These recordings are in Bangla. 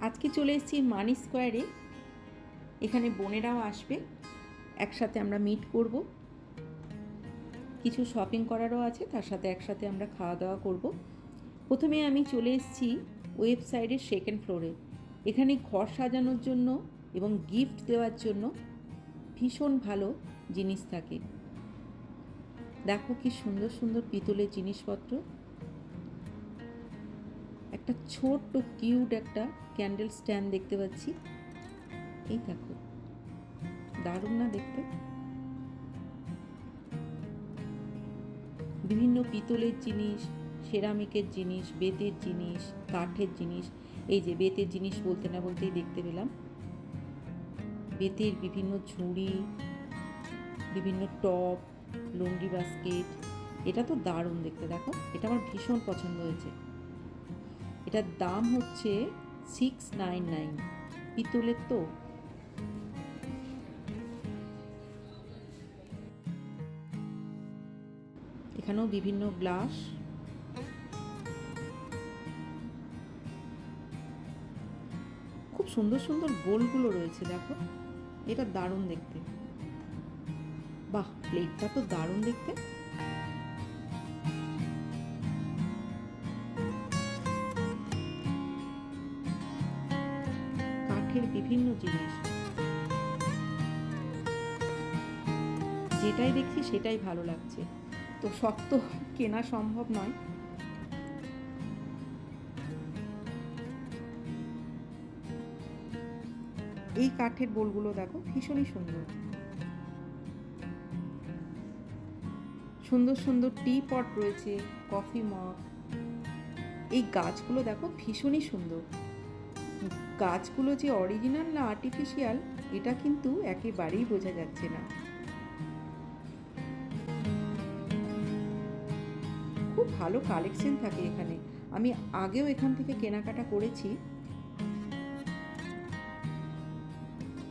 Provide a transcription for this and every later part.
আজকে চলে এসেছি মানি স্কোয়ারে। এখানে বোনেরাও আসবে। একসাথে আমরা মিট করব। কিছু শপিং করারও আছে, তার সাথে একসাথে আমরা খাওয়া দাওয়া করব। প্রথমে আমি চলে এসেছি ওয়েবসাইটের সেকেন্ড ফ্লোরে এখানে ঘর সাজানোর জন্য এবং গিফট দেওয়ার জন্য ভীষণ ভালো জিনিস থাকে। দেখো কি সুন্দর সুন্দর পিতলের জিনিসপত্র। একটা ছোট্ট, কিউট একটা ক্যান্ডেল স্ট্যান্ড দেখতে পাচ্ছি। এই দেখো, দারুণ না দেখতে? বিভিন্ন পিতলের জিনিস, সেরামিকের জিনিস, বেতের জিনিস, কাঠের জিনিস, এই যে বেতের জিনিস বলতে না বলতেই দেখতে পেলাম। বেতের বিভিন্ন ঝুড়ি, বিভিন্ন টপ লন্ডি বাস্কেট, এটা তো দারুণ দেখতে, দেখো। এটা আমার ভীষণ পছন্দ হয়েছে। এটার দাম হচ্ছে সিক্স নাইন নাইন পিতলের তো। এখানেও বিভিন্ন গ্লাস। খুব সুন্দর সুন্দর বোলগুলো রয়েছে, দেখো। এটা দারুণ দেখতে। বাহ প্লেটটা তো দারুণ দেখতে। কাঠের বিভিন্ন জিনিস। যেটাই দেখছি সেটাই ভালো লাগছে। তো সব তো কেনা সম্ভব নয়। এই কাঠের বোলগুলো দেখো, ভীষণই সুন্দর। সুন্দর সুন্দর টি পট রয়েছে, কফি মগ। এই গাছগুলো দেখো ভীষণই সুন্দর। গাছগুলো যে অরিজিনাল না আর্টিফিশিয়াল এটা কিন্তু একেবারেই বোঝা যাচ্ছে না। খুব ভালো কালেকশন থাকে এখানে। আমি আগেও এখান থেকে কেনাকাটা করেছি।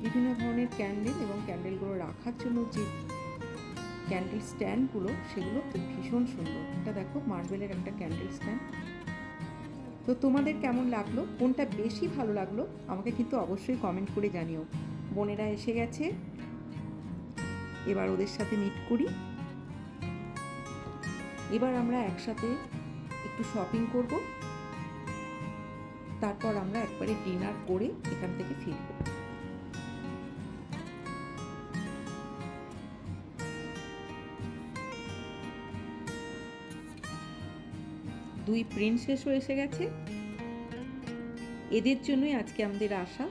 বিভিন্ন ধরনের ক্যান্ডেল এবং ক্যান্ডেলগুলো রাখার জন্য যে ক্যান্ডেল স্ট্যান্ডগুলো সেগুলো খুব ভীষণ সুন্দর। এটা দেখো মার্বেলের একটা ক্যান্ডেল স্ট্যান্ড তো তোমাদের কেমন লাগল? কোনটা বেশি ভালো লাগল? আমাকে কিন্তু অবশ্যই কমেন্ট করে জানিও। বোনেরা এসে গেছে। এবার ওদের সাথে মিট করি। এবার আমরা একসাথে একটু শপিং করব। তারপর আমরা একবারে ডিনার করে এখান থেকে ফিরব। দুই প্রিন্ট প্রিন্সেসও এসে গেছে। এদের জন্যই আজকে আমাদের আশা।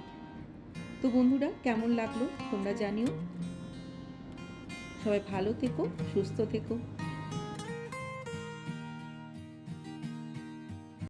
তো বন্ধুরা, কেমন লাগল? তোমরা জানিও। সবাই ভালো থেকো, সুস্থ থেকো।